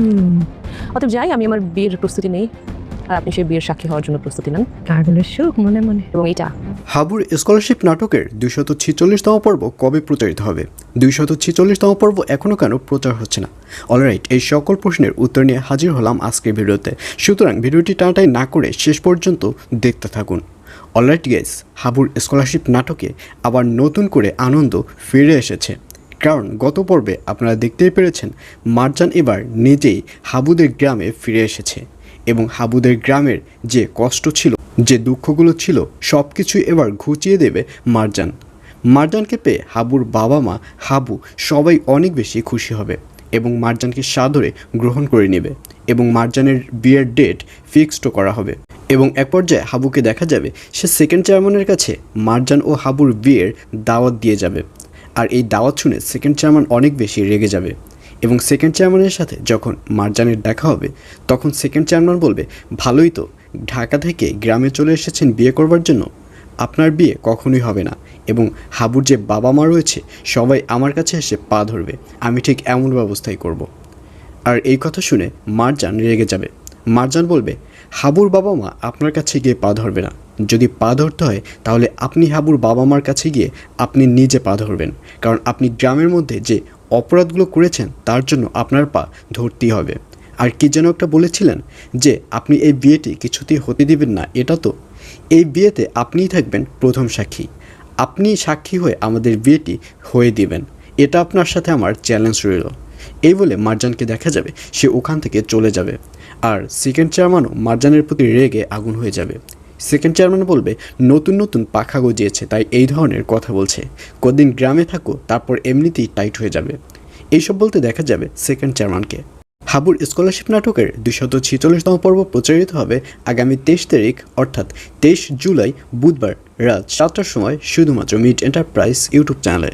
হুম। অতএব যাই আমি আমার বিয়ের প্রস্তুতি নেই আর আপনি সেই বিয়ের সাক্ষী হওয়ার জন্য প্রস্তুতি নেন। পাগলের সুখ মনে মনে। এবং এইটা। হাবুর স্কলারশিপ নাটকের দুইশত ছিচল্লিশতম পর্ব কবে প্রচারিত হবে? দুইশত ছিচল্লিশতম পর্ব এখনও কেন প্রচার হচ্ছে না? অলরাইট এই সকল প্রশ্নের উত্তর নিয়ে হাজির হলাম আজকের ভিডিওতে। সুতরাং ভিডিওটি টানাটাই না করে শেষ পর্যন্ত দেখতে থাকুন। অলরাইট গেস হাবুর স্কলারশিপ নাটকে আবার নতুন করে আনন্দ ফিরে এসেছে। কারণ গত পর্বে আপনারা দেখতেই পেরেছেন, মারজান এবার নিজেই হাবুদের গ্রামে ফিরে এসেছে এবং হাবুদের গ্রামের যে কষ্ট ছিল, যে দুঃখগুলো ছিল সব কিছুই এবার ঘুচিয়ে দেবে মারজান। মারজানকে পেয়ে হাবুর বাবা মা হাবু সবাই অনেক বেশি খুশি হবে এবং মারজানকে সাদরে গ্রহণ করে নেবে এবং মারজানের বিয়ের ডেট ফিক্সডও করা হবে এবং এক পর্যায়ে হাবুকে দেখা যাবে সে সেকেন্ড চেয়ারম্যানের কাছে মারজান ও হাবুর বিয়ের দাওয়াত দিয়ে যাবে। আর এই দাওয়াত শুনে সেকেন্ড চেয়ারম্যান অনেক বেশি রেগে যাবে এবং সেকেন্ড চেয়ারম্যানের সাথে যখন মারজানের দেখা হবে, তখন সেকেন্ড চেয়ারম্যান বলবে, ভালোই তো, ঢাকা থেকে গ্রামে চলে এসেছেন বিয়ে করবার জন্য। আপনার বিয়ে কখনোই হবে না এবং হাবুর যে বাবা মা রয়েছে, সবাই আমার কাছে এসে পা ধরবে। আমি ঠিক এমন ব্যবস্থাই করব। আর এই কথা শুনে মারজান রেগে যাবে। মারজান বলবে, হাবুর বাবা মা আপনার কাছে গিয়ে পা ধরবে না। যদি পা ধরতে হয়, তাহলে আপনি হাবুর বাবা মার কাছে গিয়ে আপনি নিজে পা ধরবেন। কারণ আপনি গ্রামের মধ্যে যে অপরাধগুলো করেছেন, তার জন্য আপনার পা ধরতেই হবে। আর কি যেন একটা বলেছিলেন যে, আপনি এই বিয়েটি কিছুতেই হতে দিবেন না, এটা তো এই বিয়েতে আপনিই থাকবেন প্রথম সাক্ষী। আপনি সাক্ষী হয়ে আমাদের বিয়েটি হয়ে দিবেন। এটা আপনার সাথে আমার চ্যালেঞ্জ রইল। এই বলে মারজানকে দেখা যাবে, সে ওখান থেকে চলে যাবে। আর সেকেন্ড চেয়ারম্যানও মারজানের প্রতি রেগে আগুন হয়ে যাবে। সেকেন্ড চেয়ারম্যান বলবে, নতুন নতুন পাখা গজিয়েছে, তাই এই ধরনের কথা বলছে। কদিন গ্রামে থাকো, তারপর এমনিতেই টাইট হয়ে যাবে। এইসব বলতে দেখা যাবে সেকেন্ড চেয়ারম্যানকে। হাবুর স্কলারশিপ নাটকের দুশত ছিচল্লিশতম পর্ব প্রচারিত হবে আগামী তেইশ তারিখ, অর্থাৎ তেইশ জুলাই বুধবার রাত সাতটার সময়, শুধুমাত্র মিড এন্টারপ্রাইজ ইউটিউব চ্যানেলে।